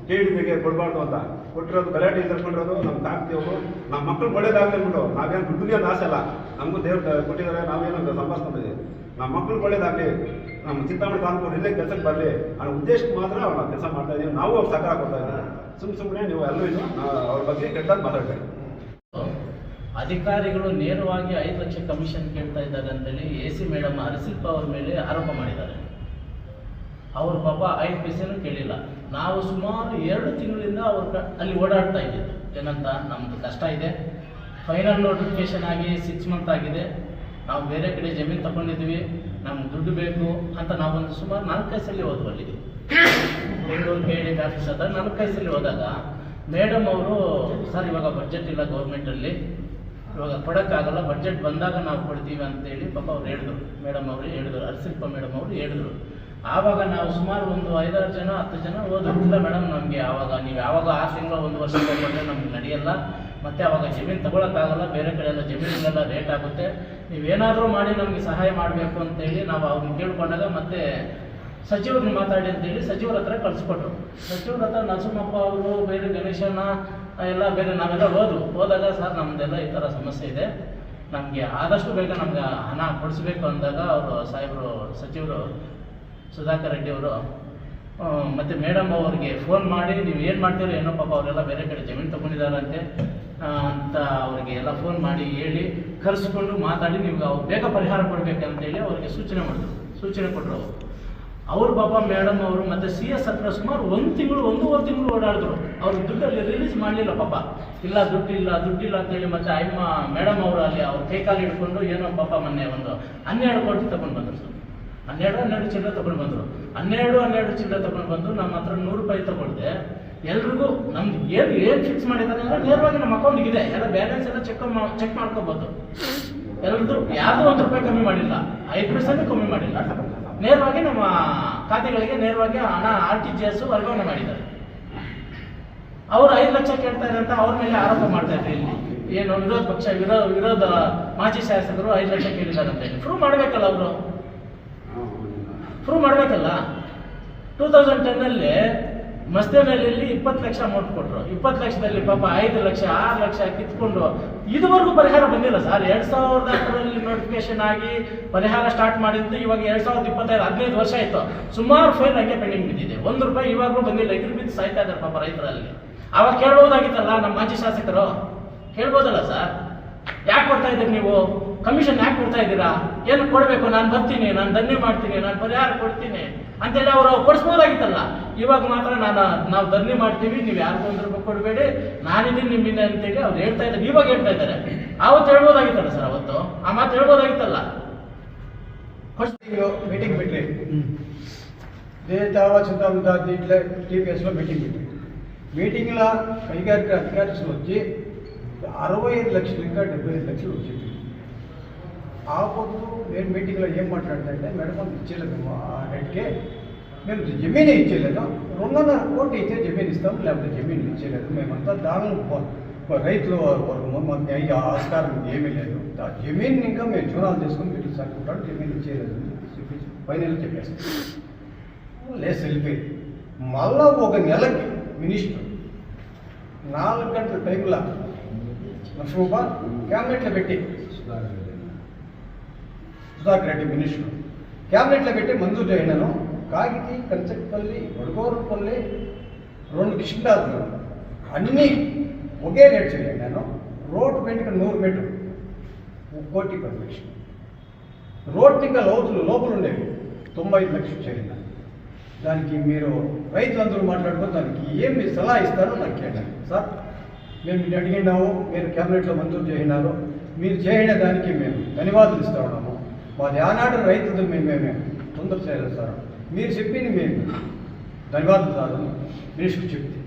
ಟಿ ಬಗ್ಗೆ ಕೊಡಬಾರ್ದು ಅಂತ. ಕೊಟ್ಟಿರೋದು ಗಲಾಟೆ ತರ್ಕೊಂಡಿರೋದು ನಮ್ಮ ತಾಕ್ತಿಯವರು ನಮ್ಮ ಮಕ್ಕಳು ಒಳ್ಳೇದಾಗಲಿ ಅಂದ್ಬಿಟ್ಟು ನಾವೇನು ದುಡ್ಡಿಗೆ ಅಂತ ಆಸೆ ಅಲ್ಲ. ನಮಗೂ ದೇವ್ರು ಕೊಟ್ಟಿದ್ದಾರೆ, ನಾವೇನು ಸಂಪಾದಿಸ್ಕೊಂಡಿದ್ದೀವಿ ನಮ್ಮ ಮಕ್ಕಳು ಒಳ್ಳೇದಾಗಲಿ ನಮ್ಮ ಚಿಂತಾಮಣಿ ತಾಲೂಕು ಇಲ್ಲೇ ಕೆಲಸಕ್ಕೆ ಬರಲಿ. ಅನ್ನೋ ಉದ್ದೇಶಕ್ಕೆ ಮಾತ್ರ ನಾವು ಕೆಲಸ ಮಾಡ್ತಾ ಇದ್ದೀವಿ. ನಾವು ಅವ್ರು ಸಹಕಾರ ಕೊಡ್ತಾ ಇದ್ದೀವಿ. ಸುಮ್ಮ ಸುಮ್ಮನೆ ನೀವು ಎಲ್ಲೂ ಇದು ಅವ್ರ ಬಗ್ಗೆ ಕೆಟ್ಟದಾಗ ಮಾತಾಡ್ತೀವಿ ಅಧಿಕಾರಿಗಳು ನೇರವಾಗಿ ಐದು ಲಕ್ಷ ಕಮಿಷನ್ ಕೇಳ್ತಾ ಇದ್ದಾರೆ ಅಂತೇಳಿ ಎ ಸಿ ಮೇಡಮ್ ಅರಸಿಪ್ಪ ಅವ್ರ ಮೇಲೆ ಆರೋಪ ಮಾಡಿದ್ದಾರೆ. ಅವ್ರ ಪಾಪ ಐದು ಪೈಸೆನೂ ಕೇಳಿಲ್ಲ. ನಾವು ಸುಮಾರು ಎರಡು ತಿಂಗಳಿಂದ ಅವ್ರ ಅಲ್ಲಿ ಓಡಾಡ್ತಾ ಇದ್ದಿದ್ದು ಏನಂತ? ನಮ್ದು ಕಷ್ಟ ಇದೆ. ಫೈನಲ್ ನೋಟಿಫಿಕೇಶನ್ ಆಗಿ ಸಿಕ್ಸ್ ಮಂತ್ ಆಗಿದೆ. ನಾವು ಬೇರೆ ಕಡೆ ಜಮೀನು ತಗೊಂಡಿದ್ವಿ ನಮ್ಗೆ ದುಡ್ಡು ಬೇಕು ಅಂತ ನಾವೊಂದು ಸುಮಾರು ನಾಲ್ಕೈದು ಸಲ ಹೋದ್ವು ಅಲ್ಲಿಗೆ. ಬೆಂಗಳೂರು ಕೆ ಡಿ ಆಫೀಸ್ ಹತ್ರ ನಾಲ್ಕು ಕೈಸಲ್ಲಿ ಹೋದಾಗ ಮೇಡಮ್ ಅವರು, ಸರ್, ಇವಾಗ ಬಜೆಟ್ ಇಲ್ಲ ಗೌರ್ಮೆಂಟಲ್ಲಿ ಇವಾಗ ಕೊಡೋಕ್ಕಾಗಲ್ಲ ಬಜೆಟ್ ಬಂದಾಗ ನಾವು ಕೊಡ್ತೀವಿ ಅಂತೇಳಿ ಪಾಪ ಅವ್ರು ಹೇಳಿದ್ರು. ಮೇಡಮ್ ಅವರು ಹೇಳಿದ್ರು. ಹರ್ಸಿಲ್ಪ ಮೇಡಮ್ ಅವರು ಹೇಳಿದ್ರು. ಆವಾಗ ನಾವು ಸುಮಾರು ಒಂದು ಐದಾರು ಜನ, ಹತ್ತು ಜನ ಹೋದ್ರು ಇಲ್ಲ ಮೇಡಮ್ ನಮಗೆ. ಆವಾಗ ನೀವು ಯಾವಾಗ ಆರು ತಿಂಗಳು, ಒಂದು ವರ್ಷ ಬಂದರೆ ನಮ್ಗೆ ನಡೆಯಲ್ಲ. ಮತ್ತೆ ಆವಾಗ ಜಮೀನು ತಗೊಳಕ್ಕಾಗಲ್ಲ, ಬೇರೆ ಕಡೆ ಎಲ್ಲ ಜಮೀನಿಗೆಲ್ಲ ರೇಟ್ ಆಗುತ್ತೆ. ನೀವೇನಾದರೂ ಮಾಡಿ ನಮಗೆ ಸಹಾಯ ಮಾಡಬೇಕು ಅಂತೇಳಿ ನಾವು ಅವ್ರನ್ನ ಕೇಳ್ಕೊಂಡಾಗ ಮತ್ತೆ ಸಚಿವ್ರನ್ನ ಮಾತಾಡಿ ಅಂತೇಳಿ ಸಚಿವರ ಹತ್ರ ಕಳಿಸ್ಕೊಟ್ರು. ಸಚಿವರ ಹತ್ರ ನರಸಿಂಹಪ್ಪ ಅವರು, ಬೇರೆ ಗಣೇಶನ ಎಲ್ಲ ಬೇರೆ ನಾವೆಲ್ಲ ಹೋದ್ರು ಹೋದಾಗ ಸರ್, ನಮ್ದೆಲ್ಲ ಈ ಥರ ಸಮಸ್ಯೆ ಇದೆ. ನಮಗೆ ಆದಷ್ಟು ಬೇಗ ನಮ್ಗೆ ಹಣ ಕೊಡಿಸ್ಬೇಕು ಅಂದಾಗ ಅವರು ಸಾಹೇಬರು, ಸಚಿವರು ಸುಧಾಕರ್ ರೆಡ್ಡಿ ಅವರು ಮತ್ತೆ ಮೇಡಮ್ ಅವ್ರಿಗೆ ಫೋನ್ ಮಾಡಿ, ನೀವು ಏನು ಮಾಡ್ತೀರೋ ಏನೋ ಪಾಪ ಅವರೆಲ್ಲ ಬೇರೆ ಕಡೆ ಜಮೀನು ತೊಗೊಂಡಿದ್ದಾರಂತೆ ಅಂತ ಅವರಿಗೆ ಎಲ್ಲ ಫೋನ್ ಮಾಡಿ ಹೇಳಿ, ಕರೆಸ್ಕೊಂಡು ಮಾತಾಡಿ, ನೀವು ಅವ್ರು ಬೇಗ ಪರಿಹಾರ ಕೊಡಬೇಕಂತೇಳಿ ಅವರಿಗೆ ಸೂಚನೆ ಮಾಡಿದ್ರು. ಸೂಚನೆ ಕೊಟ್ಟರು ಅವರು. ಅವ್ರ ಪಾಪ ಮೇಡಮ್ ಅವರು ಮತ್ತೆ ಸಿ ಎಸ್ ಹತ್ರ ಸುಮಾರು ಒಂದು ತಿಂಗಳು, ಒಂದೂವರೆ ತಿಂಗಳು ಓಡಾಡಿದ್ರು. ಅವ್ರು ದುಡ್ಡಲ್ಲಿ ರಿಲೀಸ್ ಮಾಡಲಿಲ್ಲ ಪಾಪ. ಇಲ್ಲ, ದುಡ್ಡಿಲ್ಲ ದುಡ್ಡಿಲ್ಲ ಅಂತೇಳಿ ಮತ್ತೆ ಅಮ್ಮ ಮೇಡಮ್ ಅವರು ಅಲ್ಲಿ ಅವ್ರು ಕೈಕಾಲು ಹಿಡ್ಕೊಂಡು ಏನೋ ಪಾಪ ಮೊನ್ನೆ ಒಂದು ಹನ್ನೆರಡು ಕೋಟಿ ತಗೊಂಡು ಬಂದರು. ಸರ್ ಹನ್ನೆರಡು ಹನ್ನೆರಡು ಚಿಲ್ಲರೆ ತಗೊಂಡು ಬಂದರು. ಹನ್ನೆರಡು ಹನ್ನೆರಡು ಚಿಲ್ಲರೆ ತಗೊಂಡು ಬಂದು ನಮ್ಮ ಹತ್ರ ನೂರು ರೂಪಾಯಿ ತಗೊಂಡೆ ಎಲ್ರಿಗೂ ನಮ್ದು ಏನು ಏನು ಫಿಕ್ಸ್ ಮಾಡಿದ್ದಾರೆ ಅಂದ್ರೆ ನೇರವಾಗಿ ನಮ್ಮ ಅಕೌಂಟಿಗೆ ಇದೆ. ಎಲ್ಲ ಬ್ಯಾಲೆನ್ಸ್ ಎಲ್ಲ ಚೆಕ್ ಚೆಕ್ ಮಾಡ್ಕೋಬೋದು. ಎಲ್ರದ್ದು ಯಾವುದೂ ಒಂದು ರೂಪಾಯಿ ಕಮ್ಮಿ ಮಾಡಿಲ್ಲ. ಐದು ಪರ್ಸೆಂಟ್ ಕಮ್ಮಿ ಮಾಡಿಲ್ಲ. ನೇರವಾಗಿ ನಮ್ಮ ಖಾತೆಗಳಿಗೆ ನೇರವಾಗಿ ಹಣ ಆರ್ ಟಿ ಜಿ ಎಸ್ ವರ್ಗಾವಣೆ ಮಾಡಿದ್ದಾರೆ. ಅವರು ಐದು ಲಕ್ಷ ಕೇಳ್ತಾ ಅಂತ ಅವ್ರ ಮೇಲೆ ಆರೋಪ ಮಾಡ್ತಾ ಇದ್ದಾರೆ ಇಲ್ಲಿ. ಏನು ವಿರೋಧ ಪಕ್ಷ ವಿರೋಧ ವಿರೋಧ ಮಾಜಿ ಶಾಸಕರು ಐದು ಲಕ್ಷ ಕೇಳಿದ್ದಾರೆ ಅಂತ ಹೇಳಿ. ಪ್ರೂವ್ ಮಾಡಬೇಕಲ್ಲ ಅವರು. ಪ್ರೂವ್ ಮಾಡಬೇಕಲ್ಲ? ಟೂ ತೌಸಂಡ್ ಟೆನ್ನಲ್ಲಿ ಮಸ್ತೇನಹಳ್ಳಿಯಲ್ಲಿ ಇಪ್ಪತ್ತು ಲಕ್ಷ ಅಮೌಂಟ್ ಕೊಟ್ಟರು ಇಪ್ಪತ್ತು ಲಕ್ಷದಲ್ಲಿ ಪಾಪ ಐದು ಲಕ್ಷ, ಆರು ಲಕ್ಷ ಕಿತ್ಕೊಂಡು. ಇದುವರೆಗೂ ಪರಿಹಾರ ಬಂದಿಲ್ಲ ಸರ್. ಎರಡು ಸಾವಿರದ ಹತ್ತರಲ್ಲಿ ನೋಟಿಫಿಕೇಶನ್ ಆಗಿ ಪರಿಹಾರ ಸ್ಟಾರ್ಟ್ ಮಾಡಿದ್ದು ಇವಾಗ ಎರಡ್ ಸಾವಿರದ ಇಪ್ಪತ್ತೈದು, ಹದಿನೈದು ವರ್ಷ ಆಯ್ತು. ಸುಮಾರು ಫೈಲ್ ಹಂಗೆ ಪೆಂಡಿಂಗ್ ಬಿದ್ದಿದೆ. ಒಂದು ರೂಪಾಯಿ ಇವಾಗಲೂ ಬಂದಿಲ್ಲ. ಇದ್ರ ಬಿದ್ದು ಸಾಯ್ತಾ ಇದ್ದಾರೆ ಪಾಪ ರೈತರಲ್ಲಿ. ಅವಾಗ ಕೇಳ್ಬೋದಾಗಿತ್ತಲ್ಲ ನಮ್ಮ ಮಾಜಿ ಶಾಸಕರು? ಕೇಳ್ಬೋದಲ್ಲ ಸರ್? ಯಾಕೆ ಕೊಡ್ತಾ ಇದ್ದೀರಿ ನೀವು? ಕಮಿಷನ್ ಯಾಕೆ ಕೊಡ್ತಾ ಇದ್ದೀರಾ ಏನು ಕೊಡಬೇಕು ನಾನು ಬರ್ತೀನಿ ನಾನು ಧನ್ಯ ಮಾಡ್ತೀನಿ ನಾನು ಪರಿಹಾರ ಕೊಡ್ತೀನಿ ಅಂತೇಳಿ ಅವರು ಕೊಡಿಸ್ಬೋದಾಗಿತ್ತಲ್ಲ ಇವಾಗ ಮಾತ್ರ ನಾನು ನಾವು ಧನ್ಯ ಮಾಡ್ತೀವಿ ನೀವು ಯಾರಿಗೂ ಒಂದು ರೂಪಾಯಿ ಕೊಡಬೇಡಿ ನಾನಿದ್ದೀನಿ ನಿಮ್ಮಿಂದ ಅಂತೇಳಿ ಅವ್ರು ಹೇಳ್ತಾ ಇದ್ದಾರೆ ಇವಾಗ ಹೇಳ್ತಾ ಇದ್ದಾರೆ ಅವತ್ತು ಹೇಳ್ಬೋದಾಗಿತ್ತಲ್ಲ ಸರ್ ಅವತ್ತು ಆ ಮಾತು ಹೇಳ್ಬೋದಾಗಿತ್ತಲ್ಲ మీటింగ్ పెట్టి దేతావ సుతాంత దీంట్లో టీపీఎస్లో మీటింగ్ పెట్టి మీటింగ్లో కైగారిక అధికారులు వచ్చి అరవై ఐదు లక్షలు ఇంకా డెబ్బై ఐదు లక్షలు వచ్చింది ఆ పొద్దు నేను మీటింగ్లో ఏం మాట్లాడుతుంటే మేడం ఇచ్చేయలేదు ఇచ్చేయలేదు ఆ రేట్కే మేము జమీనే ఇచ్చేయలేదు? రెండున్నర కోటి ఇచ్చే జమీన్ ఇస్తాం లేకపోతే జమీన్ ఇచ్చేయలేదు. మేమంతా దాని రైతుల వర్గము మాకు ఈ ఆస్కారం ఏమీ లేదు. ఆ జమీన్ ఇంకా మేము చూరాలు చేసుకుని మీరు సరుకుంటాడు జమీన్ ఇచ్చేయలేదు ఫైనల్ చెప్పేసి లేదు వెళ్ళిపోయింది మళ్ళా ఒక నెలకి మినిస్టర్ నాలుగు గంటల టైంలో లక్ష్మీబా క్యాబినెట్లో పెట్టి సుధాకర్ రెడ్డి మినిస్టర్. క్యాబినెట్లో పెట్టి మంజూరు చేయను. కాగితి కంచపల్లి వడగోరపల్లి రెండు కృష్ణదాసులు అన్నీ ఒకే రేట్ చేయండి నేను రోడ్డు పెంటుక నూరు మీటర్ కోటి పది లక్షలు రోడ్ ఇంకా లోతులు లోపలు ఉండేవి. తొంభై ఐదు లక్షలు చేయండి దానికి మీరు రైతులందరూ మాట్లాడుకొని దానికి ఏమి సలహా ఇస్తారో నాకు కేటాయి సార్ మేము మీరు అడిగినాము మీరు క్యాబినెట్లో మంజూరు చేయినారు మీరు చేయడానికి దానికి మేము ధన్యవాదాలు ఇస్తా ఉన్నాము. మాది ఆనాడు రైతులు మేము మేమే తొందర చేయలేదు సార్ మీరు చెప్పింది మేము. ధన్యవాదాలు సార్ అని మినిస్టర్ చెప్తే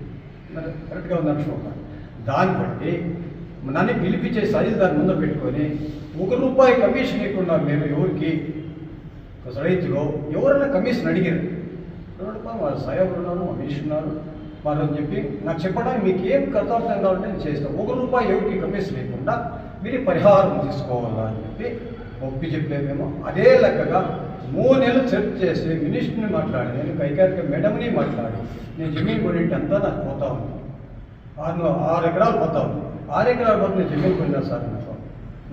మరి కరెక్ట్గా ఉంది అనుకోక దాన్ని బట్టి నన్ను పిలిపించే సైజు దాని ముందు పెట్టుకొని ఒక రూపాయి కమిషన్ ఇవ్వకుండా మేము ఎవరికి రైతులు ఎవరైనా కమిషన్ అడిగారు. చూడప్ప మా సాయబులు ఉన్నారు మా మినిస్టర్ ఉన్నారు. వాళ్ళు అని చెప్పి నాకు చెప్పడానికి మీకు ఏం కర్తవ్యం కావాలంటే నేను చేస్తాను ఒక రూపాయి ఎవరికి కమిషన్ లేకుండా మీరు పరిహారం తీసుకోవాలని చెప్పి ఒప్పి చెప్పలేమేమో అదే లెక్కగా మూడు నెలలు సెర్చ్ చేసి మినిస్టర్ని మాట్లాడి నేను కైకారిక మేడంని మాట్లాడి నేను జమీన్ కొనింటి అంతా నాకు పోతా ఉంది. ఆరు ఆరు ఎకరాలు పోతా ఉంది. ఆరు ఎకరాల వరకు నేను జమీన్ కొన్నాను సార్ నాకు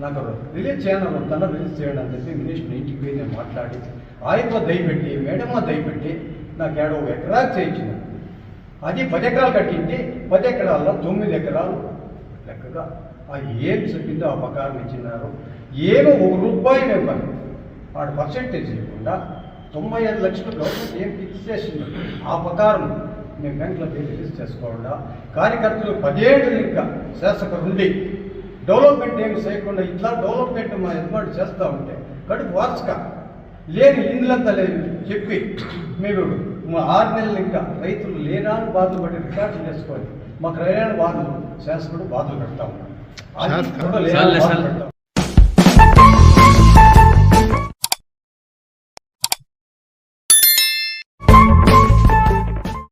నాకు రిలీజ్ చేయను వద్దన్న రిలీజ్ చేయండి అని చెప్పి మినిస్టర్ ఇంటికి పోయి నేను మాట్లాడి ఆయనతో దయపెట్టి మేడమ్మ దయపెట్టి నాకు ఏడో ఒక ఎకరాలు చేయించింది అది పది ఎకరాలు కట్టింది. పది ఎకరాల్లో తొమ్మిది ఎకరాలు లెక్కగా ఆ ఏం చెప్పిందో ఆ ప్రకారం ఇచ్చినారు. ఏమో ఒక రూపాయి పని వాడు పర్సెంటేజ్ ఇవ్వకుండా తొంభై ఐదు లక్షలు గవర్నమెంట్ ఏం ఫిక్స్ చేసిందో ఆ ప్రకారం మేము బ్యాంకులో రిలీజ్ చేసుకోకుండా కార్యకర్తలు పదేళ్ళు ఇంకా శాసకులు ఉండి డెవలప్మెంట్ ఏమి చేయకుండా ఇట్లా డెవలప్మెంట్ మా యజమాని చేస్తూ ఉంటే కడుపు వార్చక. లేని ఇందులంతా లేదు చెప్పి మీరు మా ఆరు నెలలు ఇంకా రైతులు లేనాని బాధలు పడి రికార్డు చేసుకొని మాకు రైలాని బాధలు శాసకుడు బాధలు పెడతా ఉన్నాం